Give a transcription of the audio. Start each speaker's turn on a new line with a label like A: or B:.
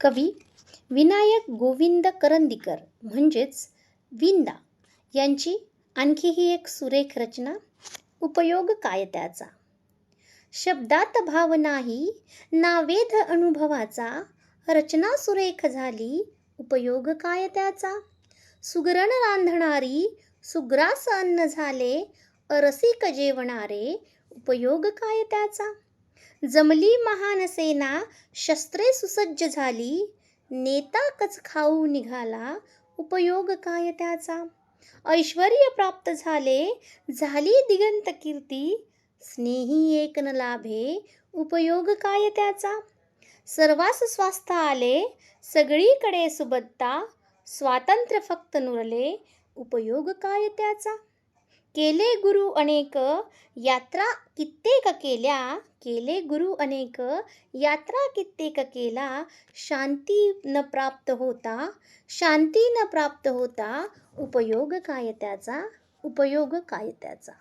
A: कवी विनायक गोविंद करंदीकर म्हणजेच विंदा यांची आणखीही एक सुरेख रचना उपयोग काय त्याचा? शब्दात भाव नाही नावेध अनुभवाचा रचना सुरेख झाली उपयोग काय त्याचा? सुगरण रांधणारी सुग्रास अन्न झाले अरसिक जेवणारे उपयोग काय त्याचा? जमली महानसेना शस्त्रे सुसज्ज झाली. नेता कच खाऊ निघाला उपयोग काय त्याचा? ऐश्वर प्राप्त झाले झाली दिगंत कीर्ती. स्नेही एक न लाभे उपयोग काय त्याचा? सर्वास स्वास्थ आले सगळीकडे सुबत्ता. स्वातंत्र्य फक्त नुरले उपयोग काय त्याचा? केले गुरु अनेक यात्रा कित्येक केल्या केले गुरु अनेक यात्रा कित्येक केला शांती न प्राप्त होता शांती न प्राप्त होता उपयोग काय त्याचा? उपयोग काय त्याचा?